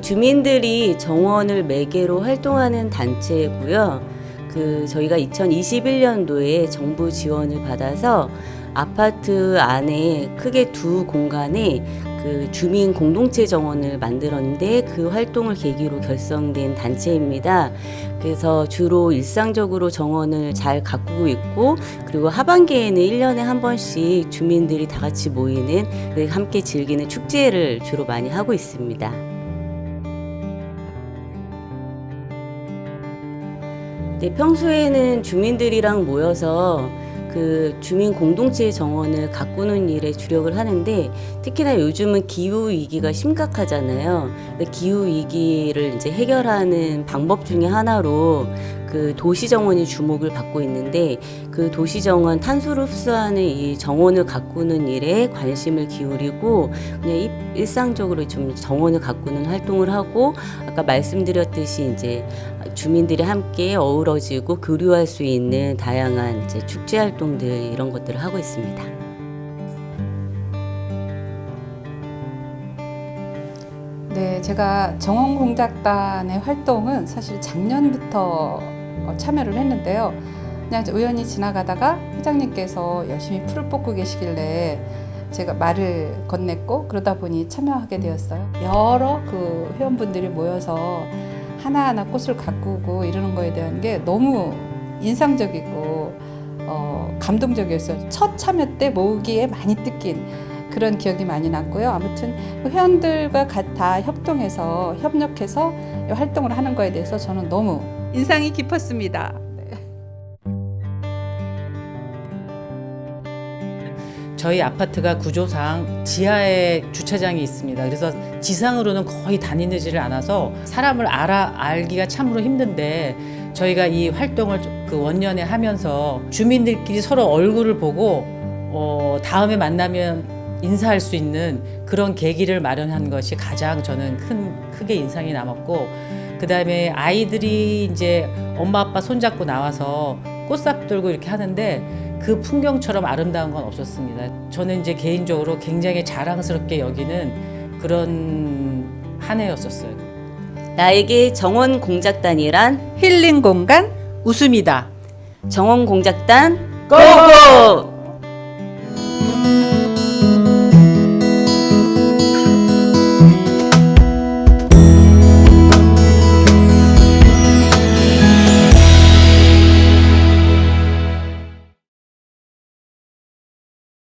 주민들이 정원을 매개로 활동하는 단체고요. 그 저희가 2021년도에 정부 지원을 받아서 아파트 안에 크게 두 공간에 그 주민 공동체 정원을 만들었는데 그 활동을 계기로 결성된 단체입니다. 그래서 주로 일상적으로 정원을 잘 가꾸고 있고 그리고 하반기에는 1년에 한 번씩 주민들이 다 같이 모이는 그 함께 즐기는 축제를 주로 많이 하고 있습니다. 네, 평소에는 주민들이랑 모여서 그 주민 공동체 정원을 가꾸는 일에 주력을 하는데 특히나 요즘은 기후 위기가 심각하잖아요. 기후 위기를 이제 해결하는 방법 중에 하나로 그 도시 정원이 주목을 받고 있는데 그 도시 정원 탄소를 흡수하는 이 정원을 가꾸는 일에 관심을 기울이고 그냥 일- 일상적으로 좀 정원을 가꾸는 활동을 하고 아까 말씀드렸듯이 이제 주민들이 함께 어우러지고 교류할 수 있는 다양한 이제 축제 활동들 이런 것들을 하고 있습니다. 네, 제가 정원공작단의 활동은 사실 작년부터 어, 참여를 했는데요. 그냥 우연히 지나가다가 회장님께서 열심히 풀을 뽑고 계시길래 제가 말을 건넸고 그러다 보니 참여하게 되었어요. 여러 그 회원분들이 모여서 하나하나 꽃을 가꾸고 이러는 거에 대한 게 너무 인상적이고 어, 감동적이었어요. 첫 참여 때 모으기에 많이 뜯긴 그런 기억이 많이 났고요. 아무튼 그 회원들과 가- 다 협동해서 협력해서 이 활동을 하는 거에 대해서 저는 너무 인상이 깊었습니다. 네. 저희 아파트가 구조상 지하에 주차장이 있습니다. 그래서 지상으로는 거의 다니지를 않아서 사람을 알아 알기가 참으로 힘든데 저희가 이 활동을 그 원년에 하면서 주민들끼리 서로 얼굴을 보고 어, 다음에 만나면 인사할 수 있는 그런 계기를 마련한 것이 가장 저는 큰 크게 인상이 남았고 그 다음에 아이들이 이제 엄마 아빠 손잡고 나와서 꽃삽 들고 이렇게 하는데 그 풍경처럼 아름다운 건 없었습니다. 저는 이제 개인적으로 굉장히 자랑스럽게 여기는 그런 한 해였었어요. 나에게 정원 공작단이란 힐링 공간 웃음이다. 정원 공작단 고고!